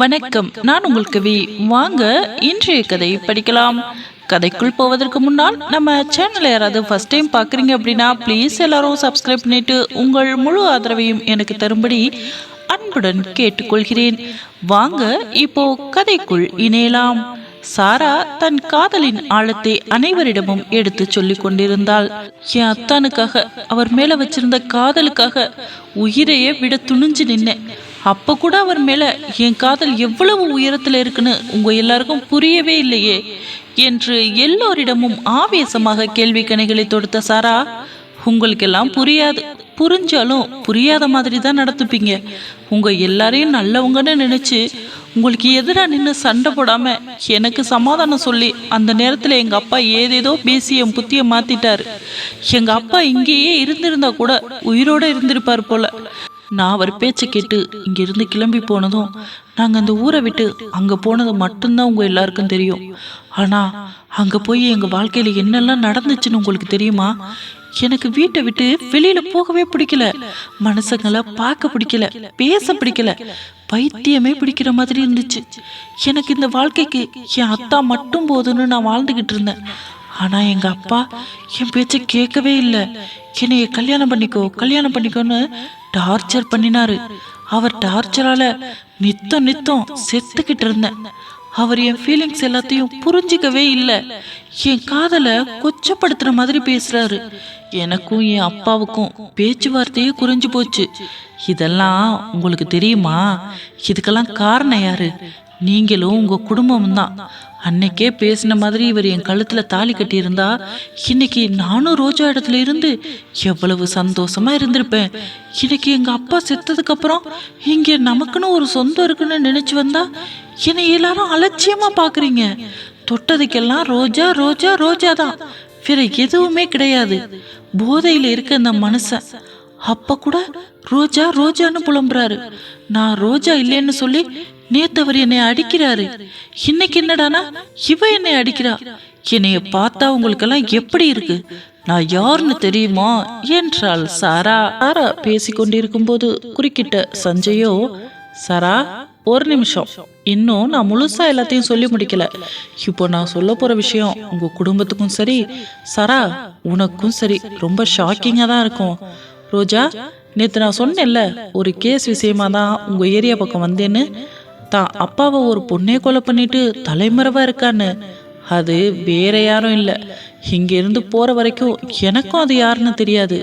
வணக்கம். நான் உங்கள் கவி. வாங்க இன்றைய கதை படிக்கலாம். கதைக்குள் போவதற்கு முன்னால் நம்ம சேனலை யாராவது ஃபர்ஸ்ட் டைம் பார்க்குறீங்க அப்படின்னா ப்ளீஸ் எல்லாரும் சப்ஸ்கிரைப் பண்ணிட்டு உங்கள் முழு ஆதரவையும் எனக்கு தரும்படி அன்புடன் கேட்டுக்கொள்கிறேன். வாங்க இப்போ கதைக்குள் இணையலாம். சாரா தன் காதலின் ஆழத்தை அனைவரிடமும் எடுத்து சொல்லிக் கொண்டிருந்தாள். என் அத்தானுக்காக அவர் மேல வச்சிருந்த காதலுக்காக உயிரையே விட துணிஞ்சு நின்னேன். அப்ப கூட அவர் மேல என் காதல் எவ்வளவு உயரத்துல இருக்குன்னு உங்க எல்லாருக்கும் புரியவே இல்லையே என்று எல்லோரிடமும் ஆவேசமாக கேள்வி கணைகளை தொடுத்த சாரா உங்களுக்கெல்லாம் புரியாது. புரிஞ்சாலும் புரியாத மாதிரி தான் நடத்துப்பீங்க உங்க எல்லாரையும் நல்லவங்கன்னு நினைச்சு உங்களுக்கு எதிராக நின்று சண்டை போடாம எனக்கு சமாதானம் சொல்லி அந்த நேரத்தில் எங்க அப்பா ஏதேதோ பேசி என் புத்திய மாத்திட்டாரு. எங்க அப்பா இங்கேயே இருந்திருந்தா கூட உயிரோட இருந்திருப்பார் போல. நான் அவர் பேச்சை கேட்டு இங்கிருந்து கிளம்பி போனதும் நாங்கள் அந்த ஊரை விட்டு அங்கே போனது மட்டும்தான் உங்கள் எல்லாருக்கும் தெரியும். ஆனால் அங்கே போய் எங்கள் வாழ்க்கையில் என்னெல்லாம் நடந்துச்சுன்னு உங்களுக்கு தெரியுமா? எனக்கு வீட்டை விட்டு வெளியில போகவே பிடிக்கல. மனுஷங்களை பார்க்க பிடிக்கல பேச பிடிக்கல பைத்தியமே பிடிக்கிற மாதிரி இருந்துச்சு. எனக்கு இந்த வாழ்க்கைக்கு என் அத்தா மட்டும் போதும்னு நான் வாழ்ந்துகிட்டு இருந்தேன். ஆனா எங்க அப்பா என் பேச்சை கேட்கவே இல்லை. என்னைய கல்யாணம் பண்ணிக்கோ கல்யாணம் பண்ணிக்கோன்னு டார்ச்சர் பண்ணினாரு. அவர் டார்ச்சரால நித்தம் நித்தம் செத்துக்கிட்டு இருந்தேன். அவர் என் ஃபீலிங்ஸ் எல்லாத்தையும் புரிஞ்சிக்கவே இல்லை. என் காதலை கொச்சப்படுத்துற மாதிரி பேசுறாரு. எனக்கும் என் அப்பாவுக்கும் பேச்சுவார்த்தையே குறைஞ்சு போச்சு. இதெல்லாம் உங்களுக்கு தெரியுமா? இதுக்கெல்லாம் காரணம் யாரு? நீங்களும் உங்க குடும்பம் தான் அன்னைக்கே பேசின மாதிரி இவர் என் கழுத்தில் தாலி கட்டியிருந்தா இன்னைக்கு நானும் ரோஜா இடத்துல இருந்து எவ்வளவு சந்தோஷமா இருந்திருப்பேன். இன்னைக்கு எங்கள் அப்பா செத்ததுக்கு அப்புறம் இங்கே நமக்குன்னு ஒரு சொந்தம் இருக்குன்னு நினைச்சு வந்தா என்னை எல்லாரும் அலட்சியமா பார்க்குறீங்க தொட்டதுக்கெல்லாம் ரோஜா ரோஜா ரோஜா தான். வேற எதுவுமே கிடையாது. போதையில் இருக்க இந்த மனுஷன். அப்ப கூட ரோஜா ரோஜான்னு புலம்புறாரு. நான் ரோஜா இல்லைன்னு சொல்லி நேத்து அவர் என்னை அடிக்கிறாரு. இன்னைக்கு என்னடானா? இவ என்னை அடிக்கிறா. என்னைய பார்த்தா உங்களுக்கெல்லாம் எப்படி இருக்கு? நான் யாருன்னு தெரியுமா? என்றாள் சாரா. சாரா பேசிக்கொண்டிருக்கும் போது குறுக்கிட்ட சஞ்சயோ சாரா ஒரு நிமிஷம். இன்னும் நான் முழுசா எல்லாத்தையும் சொல்லி முடிக்கல. இப்போ நான் சொல்ல போற விஷயம் உங்க குடும்பத்துக்கும் சரி சரா உனக்கும் சரி ரொம்ப ஷாக்கிங்கா தான் இருக்கும். ரோஜா நேற்று நான் சொன்னேன்ல ஒரு கேஸ் விஷயமா தான் உங்க ஏரியா பக்கம் வந்தேன்னு. தான் அப்பாவை ஒரு பொண்ணே கொலை பண்ணிட்டு தலைமறைவா இருக்கான்னு. அது வேற யாரும் இல்லை. இங்கேருந்து போகிற போற வரைக்கும் எனக்கும் அது யாருன்னு தெரியாது.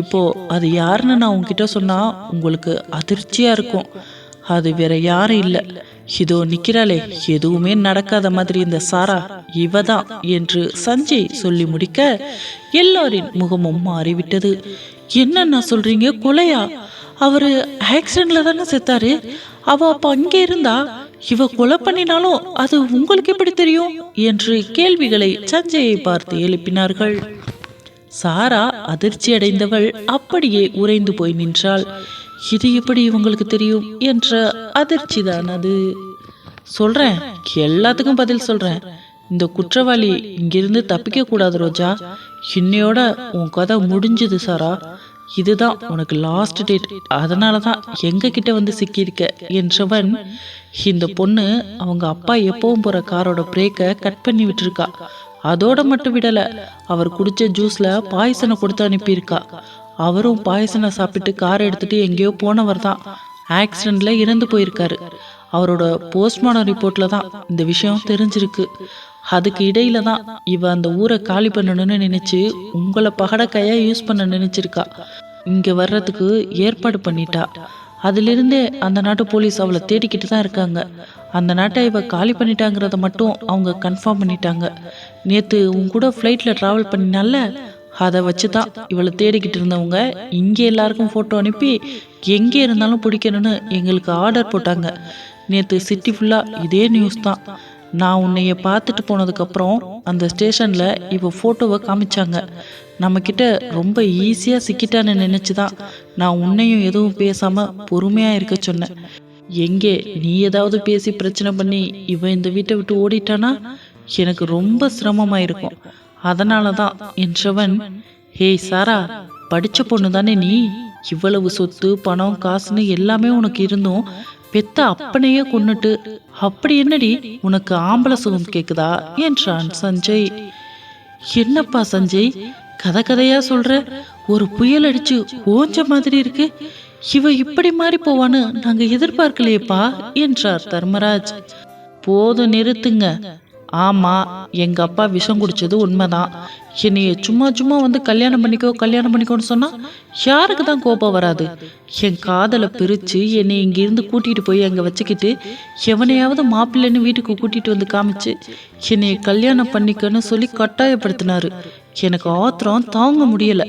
இப்போ அது யாருன்னு நான் உங்ககிட்ட சொன்னா உங்களுக்கு அதிர்ச்சியா இருக்கும். அது வேற யாரும் இல்லை. இதோ நிக்கிறாளே எதுவுமே நடக்காத மாதிரி இந்த சாரா இவதான் என்று சஞ்சய் சொல்லி முடிக்க எல்லோரின் முகமும் மாறிவிட்டது. என்னண்ணா சொல்றீங்க கொலையா? அவரு ஆக்சிடென்ட்ல தானே செத்தாரு? அவ அப்ப அங்கே இருந்தா? இவ கொலை பண்ணினாலும் அது உங்களுக்கு எப்படி தெரியும்? என்று கேள்விகளை சஞ்சயை பார்த்து எழுப்பினார்கள். சாரா அதிர்ச்சி அடைந்தவள் அப்படியே உறைந்து போய் நின்றாள். இது எப்படி இவங்களுக்கு தெரியும்? என்ற அதிர்ச்சி தான் அது. சொல்றேன் எல்லாத்துக்கும் பதில் சொல்றேன். இந்த குற்றவாளி இங்கிருந்து தப்பிக்க கூடாது ரோஜா. இன்னையோட உன் கதை முடிஞ்சது சாரா. இதுதான் உனக்கு லாஸ்ட் டேட் அதனால தான் எங்ககிட்ட வந்து சிக்கியிருக்க என்றவன் இந்த பொண்ணு அவங்க அப்பா எப்பவும் போகிற காரோட பிரேக்கை கட் பண்ணி விட்டுருக்கா. அதோட மட்டும் விடலை அவர் குடித்த ஜூஸில் பாய்சனை கொடுத்து அனுப்பியிருக்கா. அவரும் பாய்சனை சாப்பிட்டு கார் எடுத்துட்டு எங்கேயோ போனவர் தான். ஆக்சிடெண்ட்டில் இறந்து போயிருக்காரு. அவரோட போஸ்ட்மார்டம் ரிப்போர்ட்டில் தான் இந்த விஷயம் தெரிஞ்சிருக்கு. அதுக்கு இடையில தான் இவ அந்த ஊரை காலி பண்ணணும்னு நினைச்சு உங்களை பகடக்கையா யூஸ் பண்ண நினைச்சிருக்கா. இங்க வர்றதுக்கு ஏற்பாடு பண்ணிட்டா. அதிலிருந்தே அந்த நாட்டு போலீஸ் அவளை தேடிக்கிட்டு தான் இருக்காங்க. அந்த நாட்டை இவ காலி பண்ணிட்டாங்கிறத மட்டும் அவங்க கன்ஃபார்ம் பண்ணிட்டாங்க. நேத்து உன் கூட ஃப்ளைட்டில் ட்ராவல் பண்ணினால அதை வச்சு தான் இவளை தேடிக்கிட்டு இருந்தவங்க இங்கே எல்லாருக்கும் ஃபோட்டோ அனுப்பி எங்கே இருந்தாலும் பிடிக்கணும்னு எங்களுக்கு ஆர்டர் போட்டாங்க. நேற்று சிட்டி ஃபுல்லாக இதே நியூஸ் தான். நான் உன்னைய பார்த்துட்டு போனதுக்கப்புறம் அந்த ஸ்டேஷனில் இவ ஃபோட்டோவை காமிச்சாங்க. நம்மக்கிட்ட ரொம்ப ஈஸியாக சிக்கிட்டான்னு நினச்சி தான் நான் உன்னையும் எதுவும் பேசாமல் பொறுமையாக இருக்க சொன்னேன். எங்கே நீ ஏதாவது பேசி பிரச்சனை பண்ணி இவன் இந்த வீட்டை விட்டு ஓடிட்டானா? எனக்கு ரொம்ப சிரமமாக இருக்கும் அதனால தான் என்றவன் ஹேய் சாரா படித்த பொண்ணு தானே நீ? இவ்வளவு சொத்து பணம் காசுன்னு எல்லாமே உனக்கு இருந்தும் பெத்த அப்பனையே கொன்னுட்டு அப்படி என்னடி? உனக்கு ஆம்பளை சுகம் கேக்குதா? என்றான் சஞ்சய். என்னப்பா சஞ்சய்? கதை கதையா சொல்ற? ஒரு புயல் அடிச்சு ஓஞ்ச மாதிரி இருக்கு. இவ இப்படி மாறி போவான்னு நாங்க எதிர்பார்க்கலையேப்பா என்றார் தர்மராஜ். போதும் நிறுத்துங்க. ஆமாம் எங்கள் அப்பா விஷம் குடித்தது உண்மைதான். என்னைய சும்மா சும்மா வந்து கல்யாணம் பண்ணிக்கோ கல்யாணம் பண்ணிக்கோன்னு சொன்னால் யாருக்கு தான் கோபம் வராது. என் காதலை பிரித்து என்னை இங்கேருந்து கூட்டிகிட்டு போய் அங்கே வச்சுக்கிட்டு எவனையாவது மாப்பிள்ளைன்னு வீட்டுக்கு கூட்டிகிட்டு வந்து காமிச்சு என்னைய கல்யாணம் பண்ணிக்கன்னு சொல்லி கட்டாயப்படுத்தினாரு. எனக்கு ஆத்திரம் தாங்க முடியல.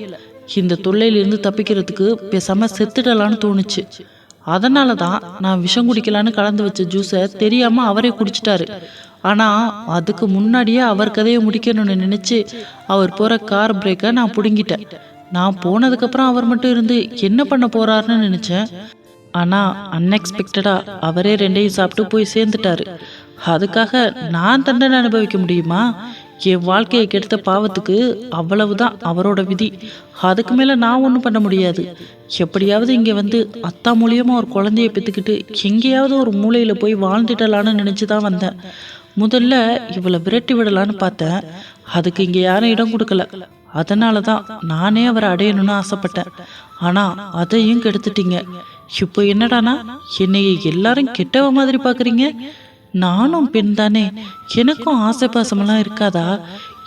இந்த தொல்லையிலிருந்து தப்பிக்கிறதுக்கு பேசாமல் செத்துடலான்னு தோணுச்சு. அதனால தான் நான் விஷம் குடிக்கலான்னு கலந்து வச்ச ஜூஸை தெரியாமல் அவரே குடிச்சிட்டாரு. ஆனால் அதுக்கு முன்னாடியே அவர் கதையை முடிக்கணும்னு நினச்சி அவர் போகிற கார் பிரேக்கை நான் பிடுங்கிட்டேன். நான் போனதுக்கப்புறம் அவர் மட்டும் இருந்து என்ன பண்ண போகிறாருன்னு நினச்சேன். ஆனால் அன்எக்ஸ்பெக்டடாக அவரே ரெண்டையும் சாப்பிட்டு போய் சேர்ந்துட்டாரு. அதுக்காக நான் தண்டனை அனுபவிக்க முடியுமா? என் வாழ்க்கையை கெடுத்த பாவத்துக்கு அவ்வளவுதான் அவரோட விதி. அதுக்கு மேல நான் ஒன்றும் பண்ண முடியாது. எப்படியாவது இங்க வந்து அத்தா மூலியமா ஒரு குழந்தைய பெத்துக்கிட்டு எங்கேயாவது ஒரு மூலையில போய் வாழ்ந்துட்டலான்னு நினச்சி தான் வந்தேன். முதல்ல இவளை விரட்டி விடலான்னு பார்த்தேன். அதுக்கு இங்க யாரும் இடம் கொடுக்கல. அதனால தான் நானே அவரை அடையணும்னு ஆசைப்பட்டேன். ஆனா அதையும் கெடுத்துட்டீங்க. இப்போ என்னடானா என்னைய எல்லாரும் கெட்டவ மாதிரி பாக்குறீங்க நானும் பெண் தானே. எனக்கும் ஆசை பாசமெல்லாம் இருக்காதா?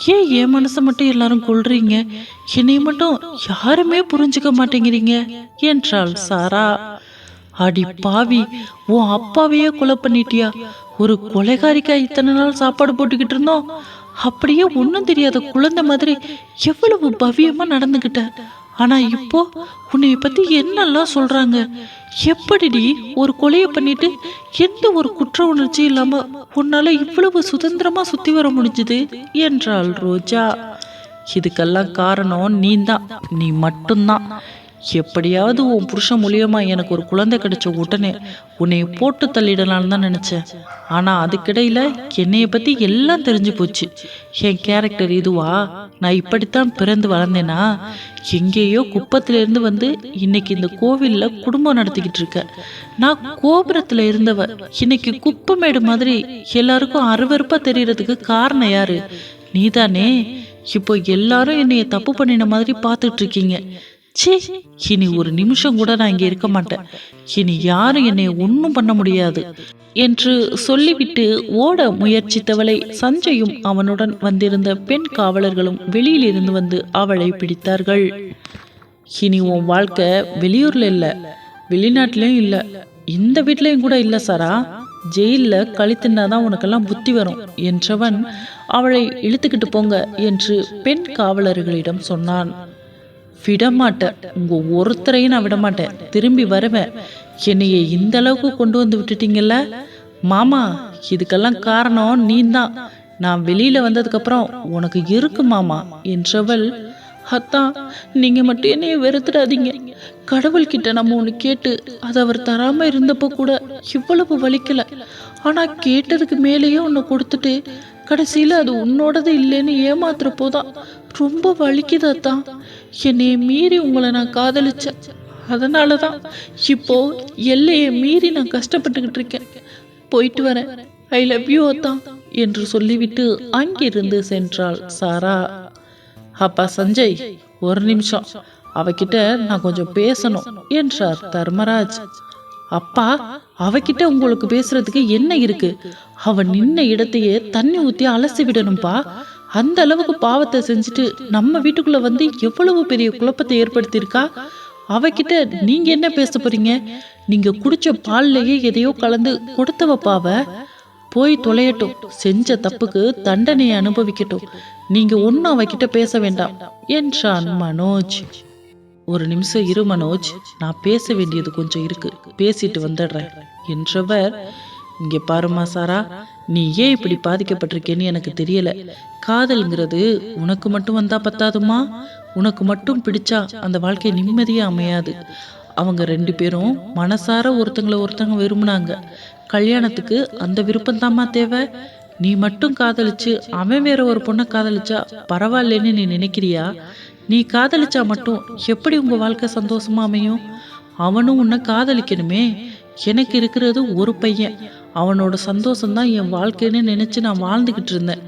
ஏன் என் மனசை மட்டும் எல்லாரும் கொள்றீங்க என்னை மட்டும் யாருமே புரிஞ்சுக்க மாட்டேங்கிறீங்க? என்றாள் சாரா. அடி பாவி உன் அப்பாவையே கொலை பண்ணிட்டியா? ஒரு கொலைகாரிக்கா இத்தனை நாள் சாப்பாடு போட்டுக்கிட்டு இருந்தோம்? அப்படியே ஒன்றும் தெரியாத குழந்தை மாதிரி எவ்வளவு பவியமாக நடந்துக்கிட்ட ஆனால் இப்போ உன்னை பற்றி என்னெல்லாம் சொல்கிறாங்க எப்படிடி ஒரு கொலையை பண்ணிட்டு எந்த ஒரு குற்ற உணர்ச்சி இல்லாமல் உன்னால் இவ்வளவு சுதந்திரமாக சுற்றி வர முடிஞ்சுது? என்றாள் ரோஜா. இதுக்கெல்லாம் காரணம் நீதான் நீ மட்டும்தான். எப்படியாவது உன் புருஷன் மூலியமா எனக்கு ஒரு குழந்தை கிடைச்ச உடனே உன்னை போட்டு தள்ளிடலான்னு தான் நினைச்சேன். ஆனா அதுக்கிடையில என்னைய பத்தி எல்லாம் தெரிஞ்சு போச்சு. என் கேரக்டர் இதுவா? நான் இப்படித்தான் பிறந்து வளர்ந்தேனா? எங்கேயோ குப்பத்துல இருந்து வந்து இன்னைக்கு இந்த கோவில்ல குடும்பம் நடத்திக்கிட்டு இருக்க. நான் கோபுரத்துல இருந்தவ இன்னைக்கு குப்பமேடு மாதிரி எல்லாருக்கும் அருவருப்பா தெரியறதுக்கு காரணம் யாரு? நீதானே? இப்போ எல்லாரும் என்னைய தப்பு பண்ணின மாதிரி பார்த்துட்டு இருக்கீங்க. சே இனி ஒரு நிமிஷம் கூட நான் இங்கே இருக்க மாட்டேன். இனி யாரும் என்னை ஒன்றும் பண்ண முடியாது என்று சொல்லிவிட்டு ஓட முயற்சித்தவளை சஞ்சயும் அவனுடன் வந்திருந்த பெண் காவலர்களும் வெளியிலிருந்து வந்து அவளை பிடித்தார்கள். இனி உன் வாழ்க்கை வெளியூர்ல இல்லை வெளிநாட்டிலையும் இல்லை இந்த வீட்லேயும் கூட இல்லை சாரா. ஜெயிலில் கழித்துனா தான் உனக்கெல்லாம் புத்தி வரும் என்றவன் அவளை இழுத்துக்கிட்டு போங்க என்று பெண் காவலர்களிடம் சொன்னான். விடமாட்டேன். உங்கள் ஒருத்தரையும் நான் விடமாட்டேன். திரும்பி வருவேன். என்னைய இந்த அளவுக்கு கொண்டு வந்து விட்டுட்டீங்கல்ல? மாமா இதுக்கெல்லாம் காரணம் நீந்தான். நான் வெளியில் வந்ததுக்கப்புறம் உனக்கு இருக்கு மாமா என்றவள் அத்தான் நீங்கள் மட்டும் என்னைய வெறுத்துடாதீங்க. கடவுள்கிட்ட நம்ம ஒன்று கேட்டு அது அவர் தராமல் இருந்தப்போ கூட இவ்வளவு வலிக்கல. ஆனால் கேட்டதுக்கு மேலேயே ஒன்று கொடுத்துட்டு கடைசியில் அது உன்னோடது இல்லைன்னு ஏமாத்துறப்போ தான் ரொம்ப வலிக்குது அத்தான் என்னை மீறி உங்களை நான் காதலிச்சேன். அதனால தான் இப்போ எல்லையை மீறி நான் கஷ்டப்பட்டுக்கிட்டு இருக்கேன். போயிட்டு வரேன். ஐ லவ் யூ அத்தான் என்று சொல்லிவிட்டு அங்கிருந்து சென்றாள் சாரா. அப்பா சஞ்சய் ஒரு நிமிஷம். அவகிட்ட நான் கொஞ்சம் பேசணும் என்றார் தர்மராஜ். அப்பா அவகிட்ட உங்களுக்கு பேசுறதுக்கு என்ன இருக்கு? அவ நின்ன இடத்தையே தண்ணி ஊத்தி அலசி விடணும்பா. அந்த அளவுக்கு பாவத்தை செஞ்சுட்டு நம்ம வீட்டுக்குள்ள வந்து எவ்வளவு பெரிய குழப்பத்தை ஏற்படுத்தியிருக்கா? அவகிட்ட நீங்க என்ன பேச போறீங்க? நீங்க குடிச்ச பால்லையே எதையோ கலந்து கொடுத்தவ பாவ. போய் தொலையட்டும். செஞ்ச தப்புக்கு தண்டனையை அனுபவிக்கட்டும். நீங்க ஒன்னும் அவகிட்ட பேச வேண்டாம். என்றான் மனோஜ். ஒரு நிமிஷம் இரு மனோஜ். நான் பேச வேண்டியது கொஞ்சம் இருக்கு. பேசிட்டு வந்துடுறேன். என்றவர் இங்கே பாருமா சாரா நீ ஏன் இப்படி பாதிக்கப்பட்டிருக்கேன்னு எனக்கு தெரியல. காதல்ங்கிறது உனக்கு மட்டும் வந்தா பத்தாதுமா? உனக்கு மட்டும் பிடிச்சா அந்த வாழ்க்கை நிம்மதியே அமையாது. அவங்க ரெண்டு பேரும் மனசார ஒருத்தங்களை ஒருத்தங்க விரும்புனாங்க. கல்யாணத்துக்கு அந்த விருப்பம்தாம்மா தேவை. நீ மட்டும் காதலிச்சு அவன் வேற ஒரு பொண்ணை காதலிச்சா பரவாயில்லன்னு நீ நினைக்கிறியா? நீ காதலிச்சா மட்டும் எப்படி உங்க வாழ்க்கை சந்தோஷமா அமையும்? அவனும் உன்னை காதலிக்கணுமே. எனக்கு இருக்கிறது ஒரு பையன். அவனோட சந்தோஷம்தான் என் வாழ்க்கைன்னு நினச்சி நான் வாழ்ந்துக்கிட்டு இருந்தேன்.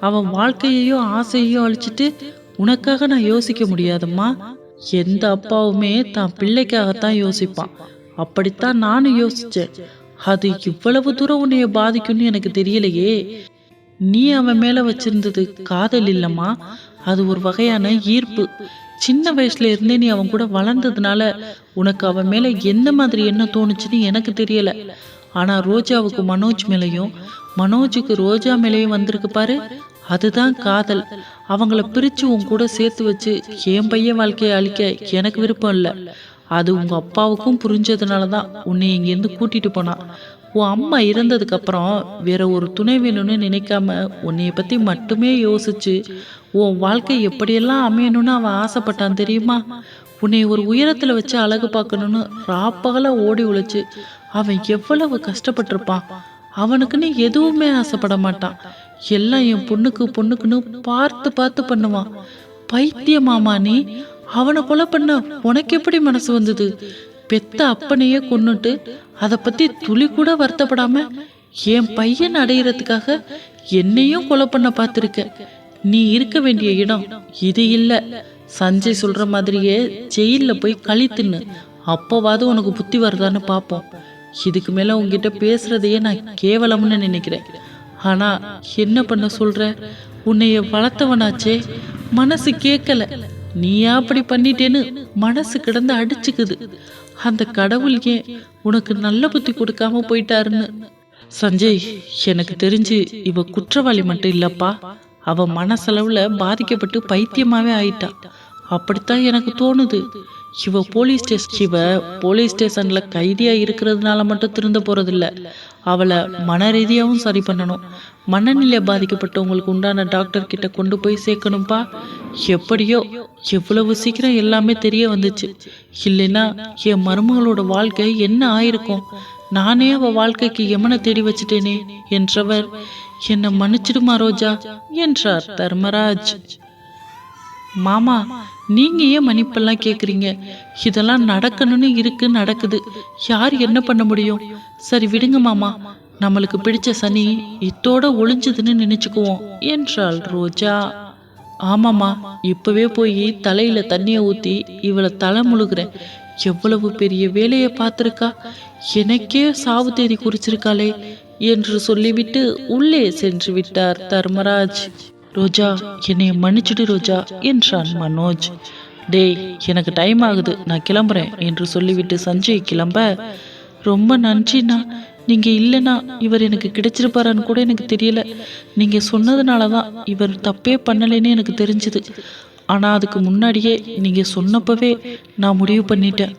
அவன் வாழ்க்கையையும் ஆசையையும் அழிச்சிட்டு உனக்காக நான் யோசிக்க முடியாதம்மா. எந்த அப்பாவுமே தான் பிள்ளைக்காகத்தான் யோசிப்பான். அப்படித்தான் நானும் யோசித்தேன் அது இவ்வளவு தூரம் உன்னைய பாதிக்கும்னு எனக்கு தெரியலையே. நீ அவன் மேல வச்சிருந்தது காதல் இல்லம்மா. அது ஒரு வகையான ஈர்ப்பு. சின்ன வயசுல இருந்தே நீ அவன் கூட வளர்ந்ததுனால உனக்கு அவன் மேல எந்த மாதிரி என்ன தோணுச்சுன்னு எனக்கு தெரியல. ஆனால் ரோஜாவுக்கு மனோஜ் மேலையும் மனோஜுக்கு ரோஜா மேலேயும் வந்திருக்கு பாரு. அதுதான் காதல். அவங்கள பிரித்து உன் கூட சேர்த்து வச்சு என் பையன் வாழ்க்கையை அழிக்க எனக்கு விருப்பம் இல்லை. அது உங்கள் அப்பாவுக்கும் புரிஞ்சதுனால தான் உன்னை இங்கேருந்து கூட்டிகிட்டு போனான் உன் அம்மா இறந்ததுக்கப்புறம் வேற ஒரு துணை வேணும்னு நினைக்காம உன்னைய பற்றி மட்டுமே யோசிச்சு உன் வாழ்க்கை எப்படியெல்லாம் அமையணும்னு அவன் ஆசைப்பட்டான் தெரியுமா? உன்னை ஒரு உயரத்தில் வச்சு அழகு பார்க்கணும்னு ராப்பகல ஓடி உழைச்சு அவன் எவ்வளவு கஷ்டப்பட்டிருப்பான் அவனுக்குன்னு எதுவுமே ஆசைப்பட மாட்டான். எல்லாம் என் பொண்ணுக்கு பொண்ணுக்குன்னு பார்த்து பார்த்து பண்ணுவான். பைத்தியமாமா நீ அவனை கொலை பண்ண உனக்கு எப்படி மனசு வந்தது? பெத்த அப்பனையே கொன்னுட்டு அதை பத்தி துளி கூட வருத்தப்படாம என் பையன் அடையிறதுக்காக என்னையும் கொலை பண்ண பார்த்துருக்க. நீ இருக்க வேண்டிய இடம் இது இல்ல. சஞ்சய் சொல்ற மாதிரியே ஜெயில்ல போய் கழி தின்னு. அப்போவாது உனக்கு புத்தி வருதான்னு பார்ப்போம் இதுக்கு மேல உங்ககிட்ட பேசுறதையே நான் கேவலம்னு நினைக்கிறேன். ஆனா என்ன பண்ண சொல்ற? உன்னைய வளர்த்தவனாச்சே. மனசு கேட்கல நீயா அப்படி பண்ணிட்டேன்னு மனசு கிடந்து அடிச்சுக்குது. அந்த கடவுள் ஏன் உனக்கு நல்ல புத்தி கொடுக்காம போயிட்டாருன்னு? சஞ்சய் எனக்கு தெரிஞ்சு இவ குற்றவாளி மட்டும் இல்லப்பா. அவ மனசளவுல பாதிக்கப்பட்டு பைத்தியமாவே ஆயிட்டா. அப்படித்தான் எனக்கு தோணுது. இவ போலீஸ் ஸ்டேஷன் இவ போலீஸ் ஸ்டேஷன்ல கைதியா இருக்கிறதுனால மட்டும் திருந்த போறதில்ல. அவளை மன ரீதியாகவும் சரி பண்ணணும். மனநிலை பாதிக்கப்பட்டவங்களுக்கு உண்டான டாக்டர் கிட்ட கொண்டு போய் சேர்க்கணும்ப்பா எப்படியோ எவ்வளவு சீக்கிரம் எல்லாமே தெரிய வந்துச்சு. இல்லைன்னா என் மருமகளோட வாழ்க்கை என்ன ஆயிருக்கும்? நானே அவ வாழ்க்கைக்கு எமனை தேடி வச்சிட்டேனே என்றவர் என்னை மன்னிச்சிடுமா ரோஜா? என்றார் தர்மராஜ். மாமா நீங்க ஏன் மன்னிப்பெல்லாம் கேக்குறீங்க? இதெல்லாம் நடக்கணும்னு இருக்கு நடக்குது. யார் என்ன பண்ண முடியும்? சரி விடுங்க மாமா. நம்மளுக்கு பிடிச்ச சனி இத்தோட ஒளிஞ்சதுன்னு நினைச்சுக்குவோம் என்றாள் ரோஜா. ஆமாம்மா இப்பவே போய் தலையில தண்ணியை ஊத்தி இவளை தலை முழுகிறேன். எவ்வளவு பெரிய வேலையை பார்த்துருக்கா? எனக்கே சாவு தேதி குறிச்சிருக்காளே என்று சொல்லிவிட்டு உள்ளே சென்று விட்டார் தர்மராஜ். ரோஜா என்னை மன்னிச்சிடு ரோஜா என்றான் மனோஜ். டேய் எனக்கு டைம் ஆகுது நான் கிளம்புறேன் என்று சொல்லிவிட்டு சஞ்சய் கிளம்ப. ரொம்ப நன்றிண்ணா நீங்கள் இல்லைன்னா இவர் எனக்கு கிடைச்சிருப்பாரான்னு கூட எனக்கு தெரியல. நீங்கள் சொன்னதுனால தான் இவர் தப்பே பண்ணலைன்னு எனக்கு தெரிஞ்சுது. ஆனால் அதுக்கு முன்னாடியே நீங்கள் சொன்னப்பவே நான் முடிவு பண்ணிட்டேன்.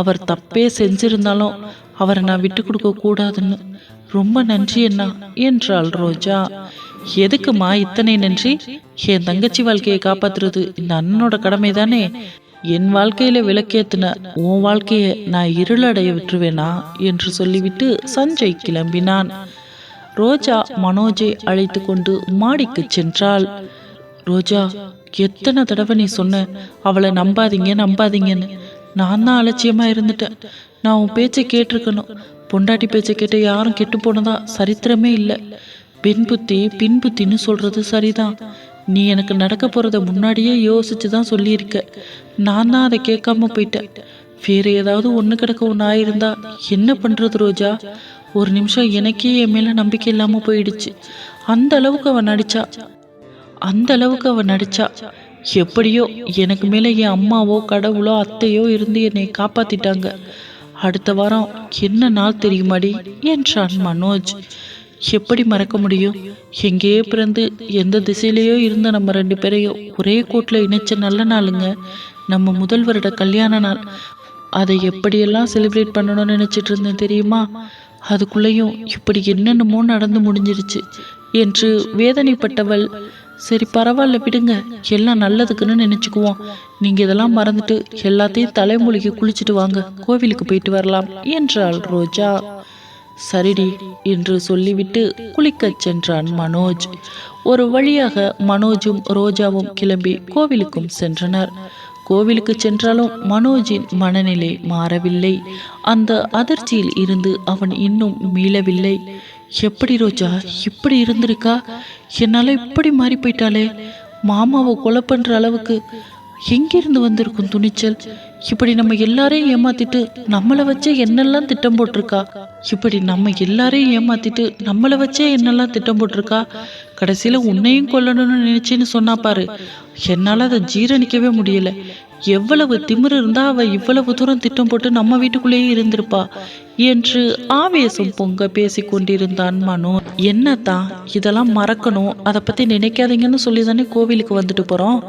அவர் தப்பே செஞ்சிருந்தாலும் அவரை நான் விட்டு கொடுக்க கூடாதுன்னு. ரொம்ப நன்றி அண்ணா என்றாள் ரோஜா. எதுக்குமா இத்தனை நன்றி? என் தங்கச்சி வாழ்க்கையை காப்பாத்துறது இந்த அண்ணனோட கடமை தானே என் வாழ்க்கையில விளக்கேத்துன உன் வாழ்க்கைய நான் இருளடைய விட்டுருவேனா? என்று சொல்லிவிட்டு சஞ்சய் கிளம்பினான். ரோஜா மனோஜை அழைத்து கொண்டு மாடிக்கு சென்றாள். ரோஜா எத்தனை தடவை நீ சொன்ன அவளை நம்பாதீங்க நம்பாதீங்கன்னு. நான் தான் அலட்சியமா இருந்துட்டேன். நான் உன் பேச்சை கேட்டிருக்கணும். பொண்டாட்டி பேச்சை கேட்ட யாரும் கெட்டு போனதா சரித்திரமே இல்லை. பின்புத்தி பின்புத்தின்னு சொல்கிறது சொல்றது சரிதான். நீ எனக்கு நடக்க போறத முன்னாடியே யோசிச்சு தான் சொல்லியிருக்க. நான் தான் அதை கேட்காம போயிட்டேன். வேற ஏதாவது ஒன்று கிடக்க ஒன்று ஆயிருந்தா என்ன பண்றது ரோஜா? ஒரு நிமிஷம் எனக்கே என் மேல நம்பிக்கை இல்லாம போயிடுச்சு. அந்த அளவுக்கு அவன் நடிச்சா. அந்த அளவுக்கு அவன் நடிச்சா. எப்படியோ எனக்கு மேல என் அம்மாவோ கடவுளோ அத்தையோ இருந்து என்னை காப்பாத்திட்டாங்க. அடுத்த வாரம் என்ன நாள் தெரியுமாடி? என்றான் மனோஜ். எப்படி மறக்க முடியும்? எங்கேயே பிறந்து எந்த திசையிலேயோ இருந்த நம்ம ரெண்டு பேரையும் ஒரே கோட்டில் இணைச்ச நல்ல நாளுங்க. நம்ம முதல் வருட கல்யாண நாள். அதை எப்படியெல்லாம் செலிப்ரேட் பண்ணணும்னு நினைச்சிட்டு இருந்தேன் தெரியுமா? அதுக்குள்ளேயும் இப்படி என்னென்னமோ நடந்து முடிஞ்சிருச்சு. என்று வேதனைப்பட்டவள் சரி பரவாயில்ல விடுங்க. எல்லாம் நல்லதுக்குன்னு நினச்சிக்குவோம். நீங்கள் இதெல்லாம் மறந்துட்டு எல்லாத்தையும் தலைமொழிக்கு குளிச்சுட்டு வாங்க. கோவிலுக்கு போயிட்டு வரலாம் என்றாள் ரோஜா. சரிடி என்று சொல்லிவிட்டு குளிக்கச் சென்றான் மனோஜ். ஒரு வழியாக மனோஜும் ரோஜாவும் கிளம்பி கோவிலுக்கும் சென்றனர். கோவிலுக்கு சென்றாலும் மனோஜின் மனநிலை மாறவில்லை. அந்த அதிர்ச்சியில் இருந்து அவன் இன்னும் மீளவில்லை. எப்படி ரோஜா? இப்படி இருந்திருக்கா? என்னால் இப்படி மாறி போயிட்டாளே. மாமாவை கொலை பண்ணுற அளவுக்கு எங்கிருந்து வந்திருக்கும் துணிச்சல்? இப்படி நம்ம எல்லாரையும் ஏமாத்திட்டு நம்மளை வச்சே என்னெல்லாம் திட்டம் போட்டிருக்கா? இப்படி நம்ம எல்லாரையும் ஏமாத்திட்டு நம்மளை வச்சே என்னெல்லாம் திட்டம் போட்டிருக்கா? கடைசியில உன்னையும் கொல்லணும்னு நினைச்சேன்னு சொன்னா பாரு. என்னால அதை ஜீரணிக்கவே முடியல. எவ்வளவு திமிர் இருந்தா அவ இவ்வளவு தூரம் திட்டம் போட்டு நம்ம வீட்டுக்குள்ளேயே இருந்திருப்பா என்று ஆவேசம் பொங்க பேசி கொண்டிருந்தான் மனு. என்னத்தான் இதெல்லாம் மறக்கணும். அதை பத்தி நினைக்காதீங்கன்னு சொல்லி தானே கோவிலுக்கு வந்துட்டு போறோம்.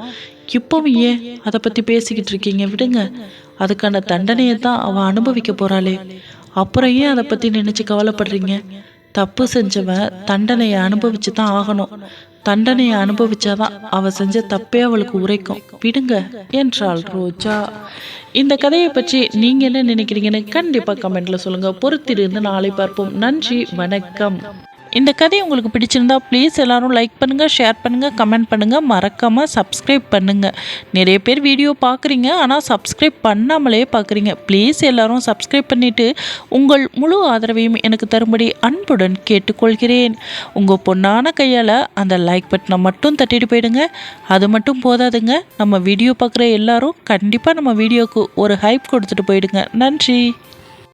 இப்பவும் ஏன் அதை பத்தி பேசிக்கிட்டு இருக்கீங்க? விடுங்க. அதுக்கான தண்டனையை தான் அவ அனுபவிக்க போறாளே. அப்புறம் ஏன் அதை பத்தி நினைச்சு கவலைப்படுறீங்க? தப்பு செஞ்சவன் தண்டனையை அனுபவிச்சு தான் ஆகணும். தண்டனையை அனுபவிச்சாதான் அவ செஞ்ச தப்பே அவளுக்கு உரைக்கும். விடுங்க என்றாள் ரோஜா. இந்த கதையை பற்றி நீங்க என்ன நினைக்கிறீங்கன்னு கண்டிப்பா கமெண்ட்ல சொல்லுங்க. பொறுத்திருந்து நாளை பார்ப்போம். நன்றி வணக்கம். இந்த கதை உங்களுக்கு பிடிச்சிருந்தா ப்ளீஸ் எல்லோரும் லைக் பண்ணுங்கள் ஷேர் பண்ணுங்கள் கமெண்ட் பண்ணுங்கள் மறக்காமல் சப்ஸ்கிரைப் பண்ணுங்கள் நிறைய பேர் வீடியோ பார்க்குறீங்க ஆனால் சப்ஸ்கிரைப் பண்ணாமலே பார்க்குறீங்க. ப்ளீஸ் எல்லோரும் சப்ஸ்கிரைப் பண்ணிவிட்டு உங்கள் முழு ஆதரவையும் எனக்கு தரும்படி அன்புடன் கேட்டுக்கொள்கிறேன். உங்கள் பொண்ணான கையால் அந்த லைக் பட்டனை மட்டும் தட்டிட்டு போயிடுங்க. அது மட்டும் போதாதுங்க. நம்ம வீடியோ பார்க்குற எல்லாரும் கண்டிப்பாக நம்ம வீடியோவுக்கு ஒரு ஹைப் கொடுத்துட்டு போயிடுங்க. நன்றி.